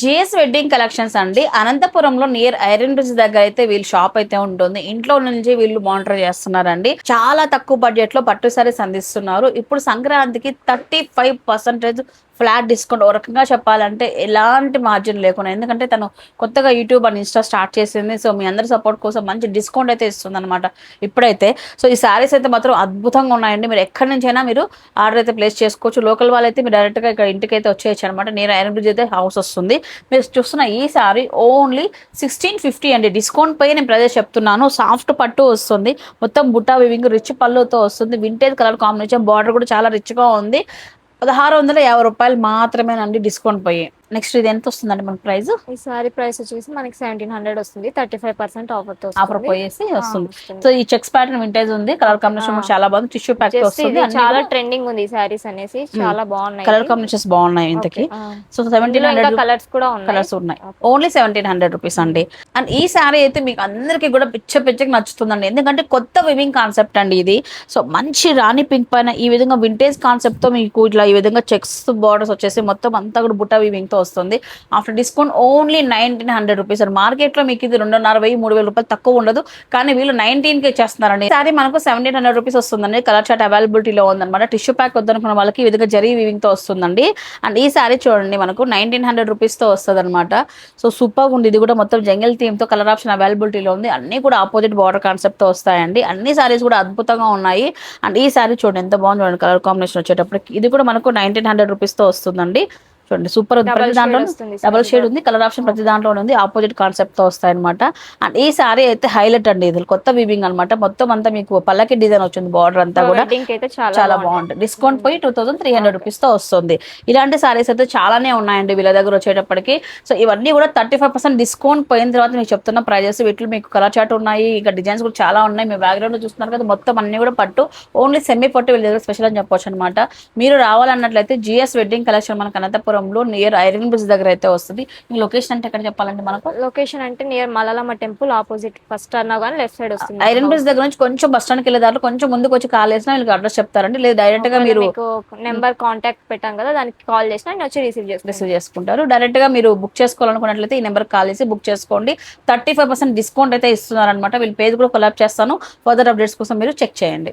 GS wedding collections అండి. అనంతపురంలో near iron bridge దగ్గర అయితే వీళ్ళు షాప్ అయితే ఉంటుంది. ఇంట్లో నుంచి వీళ్ళు మానిటర్ చేస్తున్నారండి. చాలా తక్కువ బడ్జెట్లో పట్టు సారీస్ అందిస్తున్నారు ఇప్పుడు సంక్రాంతికి thirty five percentage flat discount. ఒక రకంగా చెప్పాలంటే ఎలాంటి మార్జిన్ లేకుండా ఎందుకంటే తను కొత్తగా యూట్యూబ్ అని ఇన్స్టా స్టార్ట్ చేసింది. సో మీ అందరి సపోర్ట్ కోసం మంచి డిస్కౌంట్ అయితే ఇస్తుంది అనమాట ఇప్పుడైతే. సో ఈ శారీస్ అయితే మాత్రం అద్భుతంగా ఉన్నాయండి. మీరు ఎక్కడి నుంచైనా మీరు ఆర్డర్ అయితే ప్లేస్ చేసుకోవచ్చు. లోకల్ వాళ్ళైతే మీరు డైరెక్ట్గా ఇక్కడ ఇంటికి అయితే వచ్చేయచ్చు అనమాట నేను ఐరన్ బ్రిడ్జ్ అయితే హౌస్ వస్తుంది. మీరు చూస్తున్న ఈ సారీ ఓన్లీ సిక్స్టీన్ ఫిఫ్టీ అండి. డిస్కౌంట్ పై నేను ప్రజెస్ చెప్తున్నాను. సాఫ్ట్ పట్టు వస్తుంది. మొత్తం బుట్టా వివింగ్ రిచ్ పళ్ళుతో వస్తుంది. Vintage colour combination. బార్డర్ కూడా చాలా రిచ్గా ఉంది. పదహారు వందల యాభై రూపాయలు మాత్రమేనండి డిస్కౌంట్ పోయి. నెక్స్ట్ ఇది ఎంత వస్తుందండి మన ప్రైస్? ఈ సారీ ప్రైస్ వచ్చేసి మనకి సెవెంటీన్ హండ్రెడ్ వస్తుంది. థర్టీ ఫైవ్ పర్సెంట్ ఆఫర్తో ఆఫర్ పోయేసి వస్తుంది. సో ఈ చెక్స్ ప్యాటర్న్ వింటేజ్ ఉంది. కలర్ కాంబినేషన్ చాలా బాగుంది. టిష్యూ ప్యాక్ వస్తుంది. చాలా ట్రెండింగ్ ఉంది ఈ సారీస్ అనేసి. చాలా బాగున్నాయి. కలర్ కాంబినేషన్స్ బాగున్నాయి ఇంతకి. సో సెవెంటీన్ హండ్రెడ్ కలర్స్ కూడా ఉన్నాయి. కలర్స్ ఉన్నాయి. ఓన్లీ సెవెంటీన్ హండ్రెడ్ రూపీస్ అండి. అండ్ ఈ శారీ అయితే మీకు అందరికీ కూడా పిచ్చ పిచ్చకి నచ్చుతుందండి. ఎందుకంటే కొత్త వివింగ్ కాన్సెప్ట్ అండి ఇది. సో మంచి రాణి పింక్ పైన ఈ విధంగా వింటేజ్ కాన్సెప్ట్తో మీకు ఇట్లా ఈ విధంగా చెక్స్ బార్డర్స్ వచ్చేసి మొత్తం అంతా కూడా బుట్ట వివింగ్తో వస్తుంది. After discount only nineteen hundred rupees అండి. మార్కెట్లో మీకు ఇది రెండున్నర వెయ్యి మూడు వేల రూపాయలు తక్కువ ఉండదు. కానీ వీళ్ళు నైన్టీన్కి ఇచ్చేస్తున్నారండి సారీ మనకు సెవెంటీన్ హండ్రెడ్ రూపీస్ వస్తుందండి. కలర్ చార్ట్ అవైలబిలిటీలో ఉందన్నమాట. టిష్యూ ప్యాక్ వద్దనుకున్న వాళ్ళకి ఈ విధంగా జరీ వివింగ్తో వస్తుందండి. అండ్ ఈ సారీ చూడండి మనకు నైన్టీన్ హండ్రెడ్ రూపీస్తో వస్తుంది అనమాట సో సూపర్ ఉంది. ఇది కూడా మొత్తం జంగిల్ థీమ్తో కలర్ ఆప్షన్ అవైలబిలిటీలో ఉంది. అన్ని కూడా ఆపోజిట్ బార్డర్ కాన్సెప్ట్తో వస్తాయండి. అన్ని సారీస్ కూడా అద్భుతంగా ఉన్నాయి. అండ్ ఈ సారీ చూడండి ఎంత బాగుంది చూడండి. కలర్ కాంబినేషన్ వచ్చేటప్పటికి. ఇది కూడా మనకు నైన్టీన్ హండ్రెడ్ రూపీస్తో వస్తుందండి. చూడండి సూపర్ ఉంది. ప్రతి దాంట్లో డబల్ షేడ్ ఉంది. కలర్ ఆప్షన్ ప్రతి దాంట్లో ఉంది. ఆపోజిట్ కాన్సెప్ట్తో వస్తాయి అనమాట అండ్ ఈ సారీ అయితే హైలైట్ అండి ఇది. కొత్త వీవింగ్ అన్నమాట. మొత్తం అంతా మీకు పల్లకి డిజైన్ వచ్చింది. బార్డర్ అంతా కూడా చాలా బాగుంటుంది. డిస్కౌంట్ పోయి టూ థౌసండ్ త్రీ హండ్రెడ్ రూపీస్తో వస్తుంది. ఇలాంటి సారీస్ అయితే చాలానే ఉన్నాయండి వీళ్ళ దగ్గర వచ్చేటప్పటికి. సో ఇవన్నీ కూడా థర్టీ ఫైవ్ పర్సెంట్ డిస్కౌంట్ పోయిన తర్వాత మీకు చెప్తున్న ప్రైజెస్ వీటిలో మీకు కలర్ చార్ట్ ఉన్నాయి. ఇంకా డిజైన్స్ కూడా చాలా ఉన్నాయి. మీ బ్యాక్గ్రౌండ్లో చూస్తున్నారు కదా మొత్తం అన్ని కూడా పట్టు. ఓన్లీ సెమీ పట్టు వీళ్ళ దగ్గర స్పెషల్ అని చెప్పొచ్చు అనమాట మీరు రావాలన్నట్లయితే జిఎస్ వెడ్డింగ్ కలెక్షన్ మనకు అనంతపురంలో నియర్ ఐరన్ బ్రిడ్జ్ దగ్గర అయితే వస్తుంది. లొకేషన్ అంటే ఎక్కడ చెప్పాలంటే మనకు? లొకేషన్ అంటే near Malalamma temple opposite first అన్నా కానీ లెఫ్ట్ సైడ్ వస్తుంది ఐరన్ బ్రిడ్జ్ దగ్గర నుంచి కొంచెం బస్ స్టాండ్కి వెళ్ళే దాంట్లో కొంచెం ముందుకు వచ్చి కాల్ చేసినా వీళ్ళకి అడ్రస్ చెప్తారండి. లేదా డైరెక్ట్గా మీరు నెంబర్ కాంటాక్ట్ పెట్టాం కదా దానికి కాల్ చేసినా నేను వచ్చి రిసీవ్ చేస్తాను రిసీవ్ చేసుకుంటారు. డైరెక్ట్గా మీరు బుక్ చేసుకోవాలనుకున్నట్లయితే ఈ నెంబర్ కాల్ చేసి బుక్ చేసుకోండి. థర్టీ ఫైవ్ పర్సెంట్ డిస్కౌంట్ అయితే ఇస్తున్నారు అనమాట వీళ్ళ పేజ్ కూడా కొలాబ్ చేస్తాను. ఫర్దర్ అప్డేట్స్ కోసం మీరు చెక్ చేయండి.